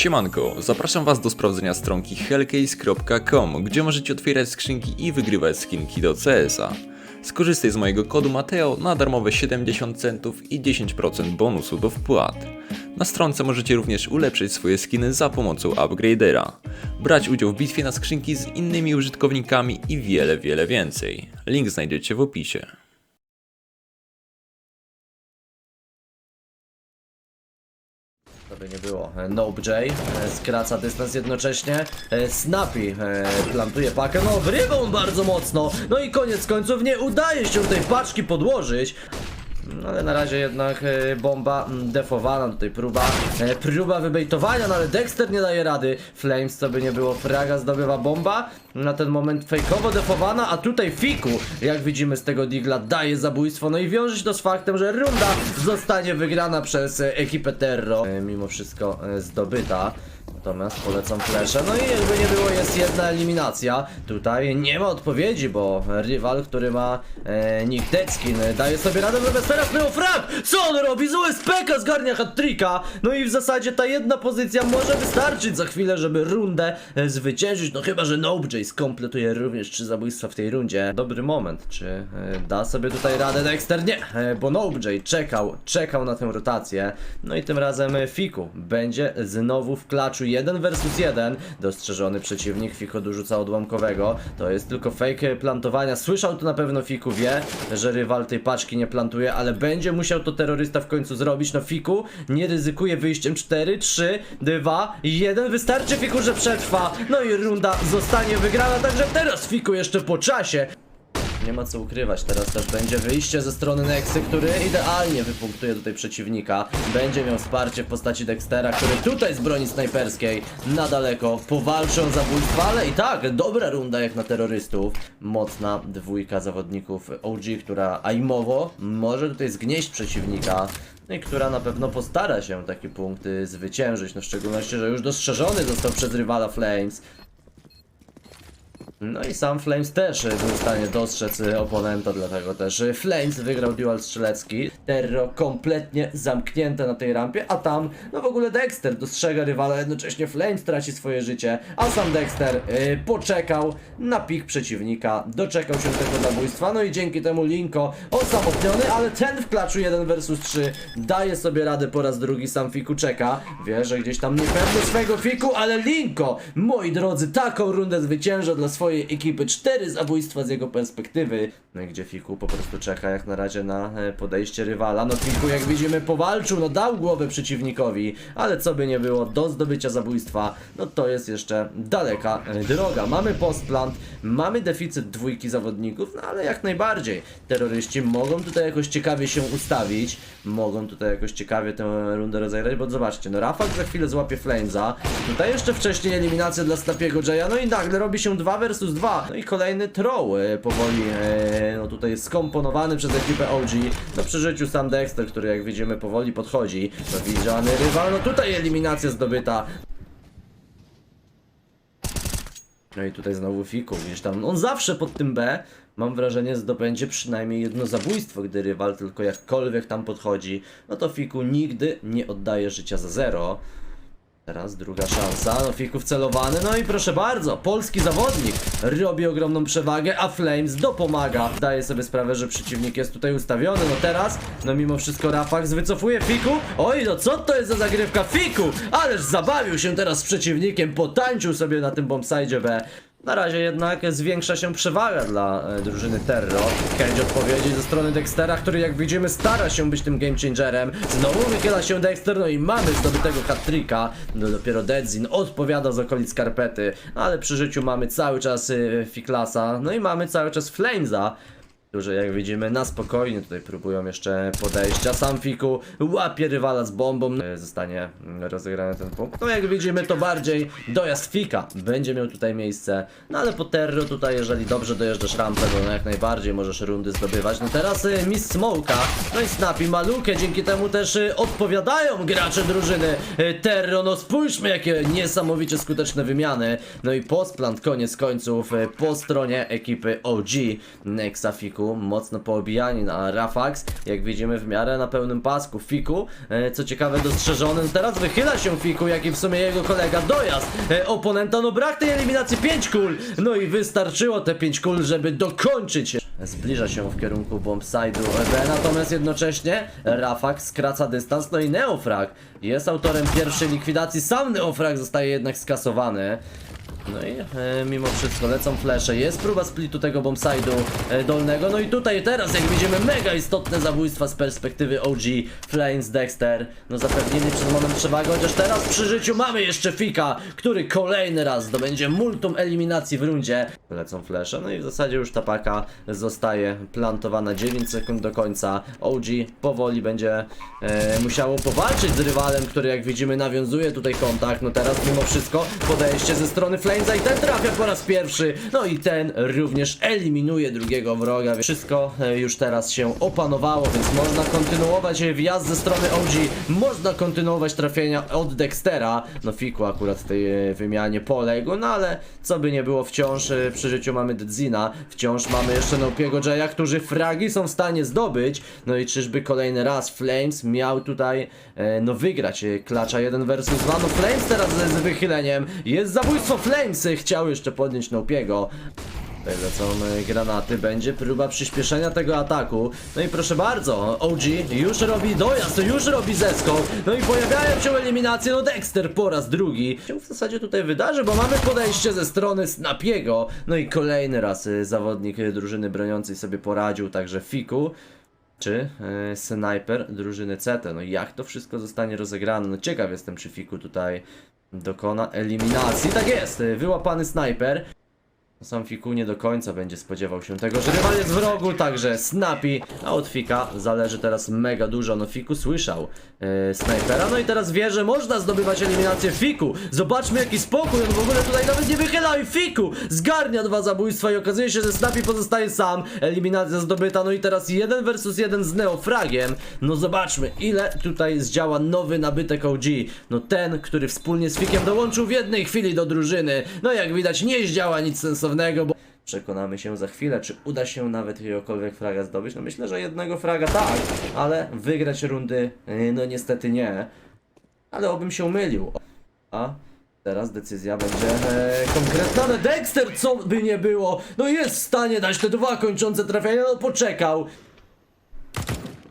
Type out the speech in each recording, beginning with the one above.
Siemanko, zapraszam Was do sprawdzenia stronki hellcase.com, gdzie możecie otwierać skrzynki i wygrywać skinki do CS-a. Skorzystaj z mojego kodu Mateo na darmowe 70 centów i 10% bonusu do wpłat. Na stronce możecie również ulepszyć swoje skiny za pomocą upgradera, brać udział w bitwie na skrzynki z innymi użytkownikami i wiele, wiele więcej. Link znajdziecie w opisie. To by nie było. E, Nope J e, skraca dystans jednocześnie. E, Snappy plantuje pakę. No, wrywa on bardzo mocno. No i koniec końców nie udaje się tej paczki podłożyć. No ale na razie jednak e, bomba mm, defowana, tutaj próba e, próba wybejtowania, no ale Dexter nie daje rady. Flames, co by nie było, fraga zdobywa bomba. Na ten moment fejkowo defowana, a tutaj Fiku, jak widzimy z tego digla, daje zabójstwo. No i wiąże się to z faktem, że runda zostanie wygrana przez e, ekipę Terro. E, Mimo wszystko e, zdobyta. Natomiast polecam flesze. No i jakby nie było, jest jedna eliminacja. Tutaj nie ma odpowiedzi, bo rywal, który ma e, nick Deadskin, e, daje sobie radę bez teraz Neofrag! Co on robi? Z USPK zgarnia hat-tricka! No i w zasadzie ta jedna pozycja może wystarczyć za chwilę, żeby rundę e, zwyciężyć. No chyba, że Noobjay skompletuje również trzy zabójstwa w tej rundzie. Dobry moment, czy e, da sobie tutaj radę Dexter? Nie, e, bo Noobjay czekał, czekał na tę rotację. No i tym razem Fiku będzie znowu w klaczu 1 versus 1. Dostrzeżony przeciwnik, Fiku dorzuca odłamkowego. To jest tylko fake plantowania. Słyszał to na pewno Fiku, wie, że rywal tej paczki nie plantuje, ale będzie musiał to terrorysta w końcu zrobić. No Fiku nie ryzykuje wyjściem 4, 3, 2, 1. Wystarczy Fiku, że przetrwa. No i runda zostanie wygrana, także teraz Fiku jeszcze po czasie nie ma co ukrywać, teraz też będzie wyjście ze strony Nexy, który idealnie wypunktuje tutaj przeciwnika. Będzie miał wsparcie w postaci Dextera, który tutaj z broni snajperskiej na daleko powalczy o zabójstwo, ale i tak, dobra runda jak na terrorystów. Mocna dwójka zawodników OG, która aimowo może tutaj zgnieść przeciwnika. I która na pewno postara się takie punkty zwyciężyć, no w szczególności, że już dostrzeżony został przez rywala Flames. No i sam Flames też był w stanie dostrzec y, oponenta, dlatego też y, Flames wygrał dual strzelecki. Terro kompletnie zamknięte na tej rampie, a tam, no w ogóle Dexter dostrzega rywala, jednocześnie Flames traci swoje życie, a sam Dexter y, poczekał na pik przeciwnika, doczekał się tego zabójstwa, no i dzięki temu Linko osamotniony, ale ten w klaczu 1 versus 3 daje sobie radę po raz drugi, sam Fiku czeka, wie, że gdzieś tam niepewny swego Fiku, ale Linko, moi drodzy, taką rundę zwycięża dla swojej ekipy, cztery zabójstwa z jego perspektywy, no gdzie Fiku po prostu czeka jak na razie na e, podejście rywala, no Fiku jak widzimy powalczył, no dał głowę przeciwnikowi, ale co by nie było, do zdobycia zabójstwa, no to jest jeszcze daleka e, droga, mamy postplant, mamy deficyt dwójki zawodników, no ale jak najbardziej, terroryści mogą tutaj jakoś ciekawie się ustawić, mogą tutaj jakoś ciekawie tę rundę rozegrać, bo zobaczcie, no Rafak za chwilę złapie Flamesa, tutaj jeszcze wcześniej eliminacja dla Snapiego Jaya, no i nagle robi się 2 versus 2, no i kolejny troll e, powoli, e, no tutaj skomponowany przez ekipę OG, no przy życiu sam Dexter, który jak widzimy powoli podchodzi, no widziany rywal, no tutaj eliminacja zdobyta, no i tutaj znowu Fiku, gdzieś tam, on zawsze pod tym B, mam wrażenie, zdobędzie przynajmniej jedno zabójstwo, gdy rywal tylko jakkolwiek tam podchodzi, no to Fiku nigdy nie oddaje życia za zero. Teraz druga szansa, no Fiku wcelowany, no i proszę bardzo, polski zawodnik robi ogromną przewagę, a Flames dopomaga. Daje sobie sprawę, że przeciwnik jest tutaj ustawiony, no teraz, no mimo wszystko Rafax wycofuje Fiku. Oj, no co to jest za zagrywka Fiku? Ależ zabawił się teraz z przeciwnikiem, potańczył sobie na tym bombside B. Na razie jednak zwiększa się przewaga dla e, drużyny Terro. Chęć odpowiedzi ze strony Dextera, który jak widzimy stara się być tym game changerem. Znowu wychyla się Dexter, no i mamy zdobytego hat-tricka. No dopiero Dedzin odpowiada z okolic karpety, ale przy życiu mamy cały czas y, Fiklasa, no i mamy cały czas Flamesa. Którzy jak widzimy na spokojnie tutaj próbują jeszcze podejścia. Sam łapie rywala z bombą. E, Zostanie mm, rozegrany ten punkt. No jak widzimy to bardziej dojazd Fika będzie miał tutaj miejsce. No ale po Terro tutaj jeżeli dobrze dojeżdżasz rampę, to no jak najbardziej możesz rundy zdobywać. No teraz y, Miss Smoka, no i Snappy Malukę. Dzięki temu też y, odpowiadają gracze drużyny y, Terro. No spójrzmy jakie niesamowicie skuteczne wymiany. No i postplant koniec końców po stronie ekipy OG Nexa Fiku Mocno poobijani na Rafax, jak widzimy w miarę na pełnym pasku. Fiku, e, co ciekawe dostrzeżony, no teraz wychyla się Fiku, jak i w sumie jego kolega. Dojazd e, oponenta, no brak tej eliminacji. 5 kul, no i wystarczyło te 5 kul, żeby dokończyć. Zbliża się w kierunku bombside'u EB, natomiast jednocześnie Rafak skraca dystans, no i Neofrag jest autorem pierwszej likwidacji, sam Neofrag zostaje jednak skasowany. No i e, mimo wszystko lecą flesze, jest próba splitu tego bombside'u e, dolnego, no i tutaj teraz jak widzimy mega istotne zabójstwa z perspektywy OG, Flames, Dexter, no zapewnili przed moment przewagę, chociaż teraz przy życiu mamy jeszcze Fika, który kolejny raz zdobędzie multum eliminacji w rundzie. Lecą flesze, no i w zasadzie już ta paka zostaje plantowana 9 sekund do końca. OG powoli będzie e, musiało powalczyć z rywalem, który jak widzimy nawiązuje tutaj kontakt. No teraz mimo wszystko podejście ze strony I ten trafia po raz pierwszy. No i ten również eliminuje drugiego wroga. Wszystko e, już teraz się opanowało, więc można kontynuować e, wjazd ze strony OG. Można kontynuować trafienia od Dextera. No Fiku akurat w tej e, wymianie poległ, no ale co by nie było wciąż przy życiu mamy Dedzina, wciąż mamy jeszcze Nopiego Jaya, którzy fragi są w stanie zdobyć. No i czyżby kolejny raz Flames miał tutaj no wygrać klacza 1 versus 2. No Flames teraz z wychyleniem. Jest zabójstwo Flames. E, Chciał jeszcze podnieść Nopiego. Tutaj lecą granaty, będzie próba przyspieszenia tego ataku. No i proszę bardzo, OG już robi dojazd, już robi zeskok. No i pojawiają się eliminacje, no Dexter po raz drugi. Się w zasadzie tutaj wydarzy, bo mamy podejście ze strony Snapiego. No i kolejny raz e, zawodnik e, drużyny broniącej sobie poradził, także Fiku. Czy e, snajper drużyny CT? No jak to wszystko zostanie rozegrane? No ciekaw jestem, czy Fiku tutaj dokona eliminacji. Tak jest, wyłapany snajper. Sam Fiku nie do końca będzie spodziewał się tego, że rywal jest w rogu, także Snappy, a od Fika zależy teraz mega dużo. No Fiku słyszał e, snajpera, no i teraz wie, że można zdobywać eliminację Fiku. Zobaczmy jaki spokój, on w ogóle tutaj nawet nie wychyla i Fiku zgarnia dwa zabójstwa i okazuje się, że Snappy pozostaje sam. Eliminacja zdobyta, no i teraz jeden versus jeden z Neofragiem. No zobaczmy, ile tutaj zdziała nowy nabytek OG. No ten, który wspólnie z Fikiem dołączył w jednej chwili do drużyny. No jak widać nie zdziała nic sensownego, bo... Przekonamy się za chwilę, czy uda się nawet jakiegokolwiek fraga zdobyć. No myślę, że jednego fraga tak, ale wygrać rundy, yy, no niestety nie. Ale obym się mylił. A teraz decyzja będzie e, konkretna. Ale Dexter, co by nie było, no jest w stanie dać te dwa kończące trafienia, no poczekał.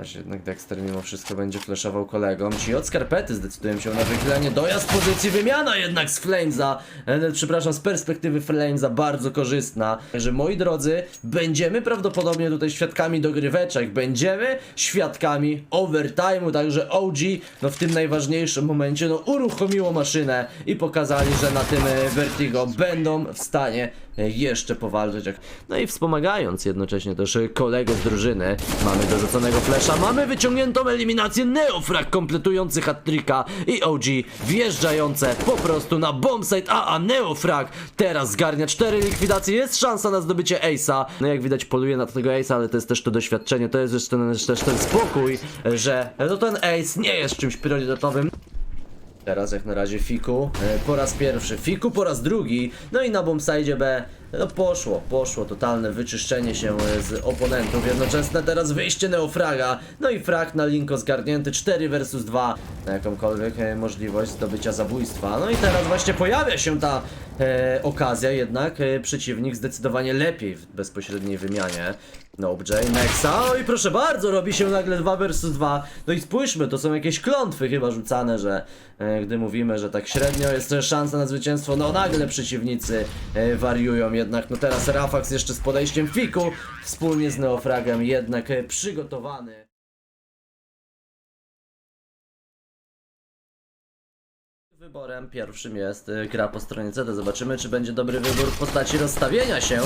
Też jednak Dexter mimo wszystko będzie flashował kolegom. Ci od skarpety zdecydują się na wychylenie. Dojazd pozycji, wymiana jednak z Flamesa. E, przepraszam, z perspektywy Flamesa bardzo korzystna. Także moi drodzy, będziemy prawdopodobnie tutaj świadkami dogryweczek. Będziemy świadkami overtime'u. Także OG, no w tym najważniejszym momencie, no uruchomiło maszynę i pokazali, że na tym e, Vertigo będą w stanie e, jeszcze powalczyć. No i wspomagając jednocześnie też e, kolegę z drużyny, mamy dorzuconego flesza, mamy wyciągniętą eliminację Neofrag kompletujący hat-tricka i OG wjeżdżające po prostu na bombsite, a, a Neofrag teraz zgarnia cztery likwidacje, jest szansa na zdobycie Ace'a. No jak widać poluje na tego Ace'a, ale to jest też to doświadczenie, to jest też ten, też ten spokój, że no ten Ace nie jest czymś priorytetowym. Teraz jak na razie Fiku. E, po raz pierwszy, Fiku po raz drugi, no i na bombside B no poszło, poszło totalne wyczyszczenie się e, z oponentów, jednoczesne teraz wyjście Neofraga, no i frag na linko zgarnięty 4 versus 2 na jakąkolwiek e, możliwość zdobycia zabójstwa. No i teraz właśnie pojawia się ta e, okazja, jednak e, przeciwnik zdecydowanie lepiej w bezpośredniej wymianie. No J, Nexa, oj proszę bardzo, robi się nagle 2 versus 2. No i spójrzmy, to są jakieś klątwy chyba rzucane, że e, gdy mówimy, że tak średnio jest szansa na zwycięstwo, no nagle przeciwnicy e, wariują jednak. No teraz Rafax jeszcze z podejściem Fiku, wspólnie z Neofragem jednak e, przygotowany. Wyborem pierwszym jest y, gra po stronie CD. Zobaczymy, czy będzie dobry wybór w postaci rozstawienia się.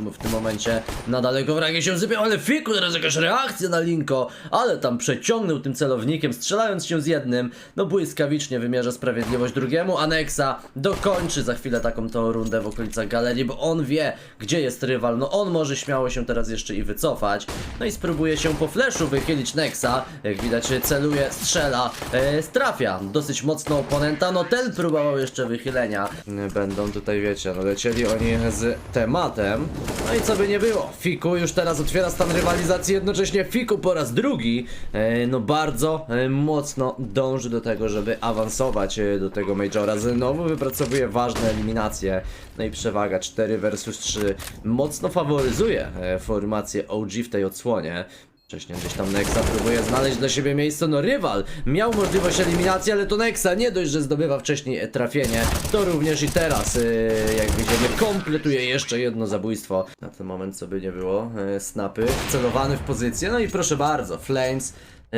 Bo w tym momencie na daleko wragi się sypią, ale fiku, teraz jakaś reakcja na Linko, ale tam przeciągnął tym celownikiem, strzelając się z jednym, no błyskawicznie wymierza sprawiedliwość drugiemu, Anexa dokończy za chwilę taką tą rundę w okolicach galerii, bo on wie, gdzie jest rywal, no on może śmiało się teraz jeszcze i wycofać, no i spróbuje się po flashu wychylić Nexa, jak widać celuje, strzela, e, trafia dosyć mocno oponenta, no ten próbował jeszcze wychylenia, będą tutaj wiecie, no lecieli oni z tematem, No i co by nie było, Fiku już teraz otwiera stan rywalizacji, jednocześnie Fiku po raz drugi, e, no bardzo e, mocno dąży do tego, żeby awansować e, do tego Majora. Znowu wypracowuje ważne eliminacje, no i przewaga 4 versus 3 mocno faworyzuje e, formację OG w tej odsłonie. Wcześniej gdzieś tam Nexa próbuje znaleźć dla siebie miejsce, no rywal miał możliwość eliminacji, ale to Nexa nie dość, że zdobywa wcześniej trafienie, to również i teraz, yy, jak widzimy, kompletuje jeszcze jedno zabójstwo. Na ten moment co by nie było, yy, snapy, celowany w pozycję, no i proszę bardzo, Flames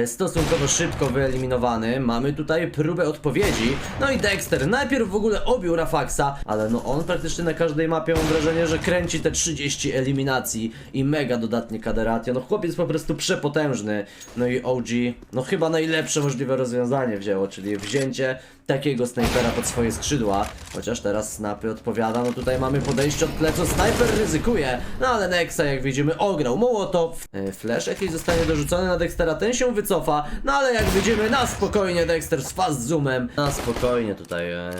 stosunkowo szybko wyeliminowany. Mamy tutaj próbę odpowiedzi. No i Dexter najpierw w ogóle obił Rafaxa, ale no on praktycznie na każdej mapie mam wrażenie, że kręci te 30 eliminacji i mega dodatnie kaderatio. No chłopiec po prostu przepotężny. No i OG, no chyba najlepsze możliwe rozwiązanie wzięło, czyli wzięcie takiego snajpera pod swoje skrzydła. Chociaż teraz snapy odpowiada, no tutaj mamy podejście od plecu, snajper ryzykuje, no ale Nexa jak widzimy ograł Mołotow. E, Flash jakiś zostanie dorzucony na Dextera, ten się wycofa, no ale jak widzimy na spokojnie Dexter z fast zoomem. Na spokojnie tutaj e,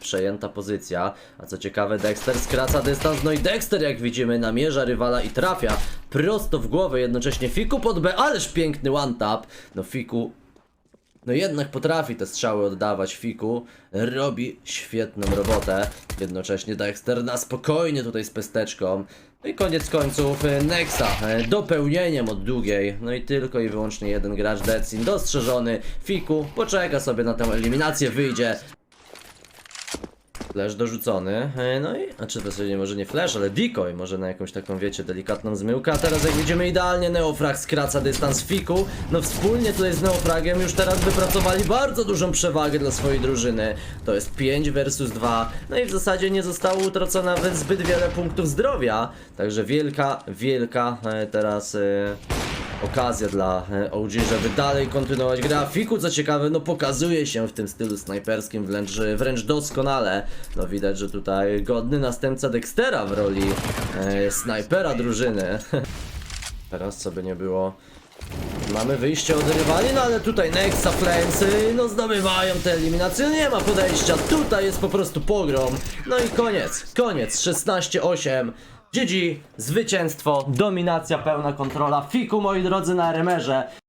przejęta pozycja, a co ciekawe Dexter skraca dystans, no i Dexter jak widzimy namierza rywala i trafia prosto w głowę, jednocześnie Fiku pod B, ależ piękny one tap. No Fiku no jednak potrafi te strzały oddawać Fiku, robi świetną robotę. Jednocześnie Dexter na spokojnie tutaj z pesteczką. No i koniec końców e, Nexa e, dopełnieniem od długiej. No i tylko i wyłącznie jeden gracz Deadsin dostrzeżony. Fiku poczeka sobie na tę eliminację, wyjdzie. Flash dorzucony, e, no i, znaczy w zasadzie może nie flash, ale decoy, może na jakąś taką, wiecie, delikatną zmyłkę, a teraz jak widzimy idealnie Neofrag skraca dystans Fiku, no wspólnie tutaj z Neofragiem już teraz wypracowali bardzo dużą przewagę dla swojej drużyny, to jest 5 versus 2, no i w zasadzie nie zostało utracone nawet zbyt wiele punktów zdrowia, także wielka, wielka e, teraz... E, okazja dla e, OG, żeby dalej kontynuować grę. A Fiku, co ciekawe, no pokazuje się w tym stylu snajperskim wręcz, wręcz doskonale. No widać, że tutaj godny następca Dextera w roli e, snajpera drużyny. Teraz co by nie było. Mamy wyjście od rywali, no ale tutaj Nexa Flames, y, no zdobywają te eliminacje, nie ma podejścia, tutaj jest po prostu pogrom. No i koniec, koniec, 16-8. GG, zwycięstwo, dominacja, pełna kontrola. Fiku, moi drodzy, na remerze.